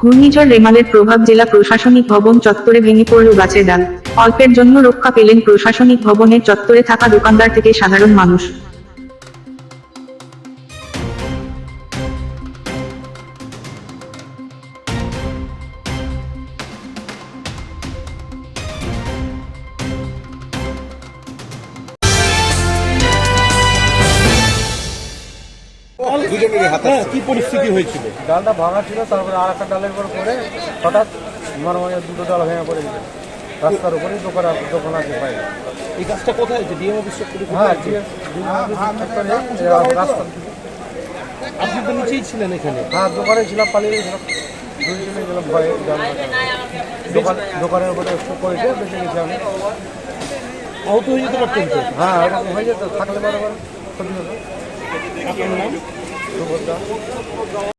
ঘূর্ণিঝড় রেমালের প্রভাব জেলা প্রশাসনিক ভবন চত্বরে ভেঙে পড়ল গাছের ডাল। অল্পের জন্য রক্ষা পেলেন প্রশাসনিক ভবনের চত্বরে থাকা দোকানদার থেকে সাধারণ মানুষ। দুজনেরই হাত হ্যাঁ কি পরিস্থিতি হয়েছিল? ডালটা ভাঙা ছিল তারপরে আর একটা ডালের উপর পরে হঠাৎ মনে দুটো ডাল ভেঙে পড়ে গেছে। রাস্তার উপরেই দোকান আছে দোকান আছে বাইরে। এই কাজটা কোথায় হয়েছে? ডিএম অফিস হ্যাঁ রাস্তা। আপনি তো নিচেই ছিলেন এখানে। হ্যাঁ দোকানে ছিলাম পালিয়ে গেছিলাম। দুজনে গেলাম ভয়ে ডাল দোকান দোকানের উপরে একটু করেছে বেঁচে গেছি আমি। আহত হয়ে যেতে পারতেন হ্যাঁ হয়ে যেত থাকলে বরাবর। ক্ষতি হতো আপনার নাম সুভদ্রা